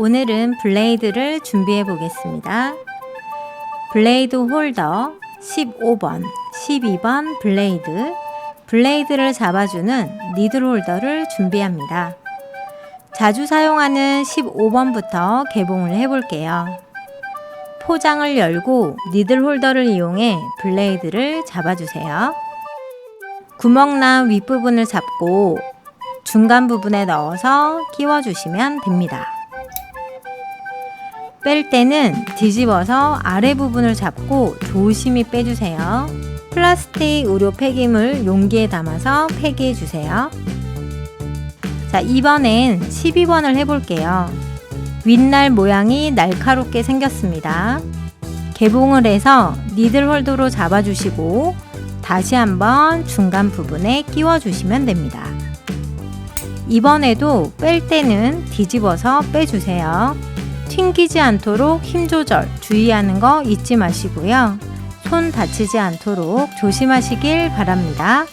오늘은 블레이드를 준비해 보겠습니다. 블레이드 홀더 15번, 12번 블레이드, 블레이드를 잡아주는 니들 홀더를 준비합니다. 자주 사용하는 15번부터 개봉을 해 볼게요. 포장을 열고 니들 홀더를 이용해 블레이드를 잡아주세요. 구멍난 윗부분을 잡고 중간 부분에 넣어서 끼워주시면 됩니다. 뺄 때는 뒤집어서 아래 부분을 잡고 조심히 빼주세요. 플라스틱 의료 폐기물 용기에 담아서 폐기해 주세요. 자, 이번엔 12번을 해볼게요. 윗날 모양이 날카롭게 생겼습니다. 개봉을 해서 니들 홀더로 잡아주시고 다시 한번 중간 부분에 끼워주시면 됩니다. 이번에도 뺄 때는 뒤집어서 빼주세요. 튕기지 않도록 힘 조절 주의하는 거 잊지 마시고요. 손 다치지 않도록 조심하시길 바랍니다.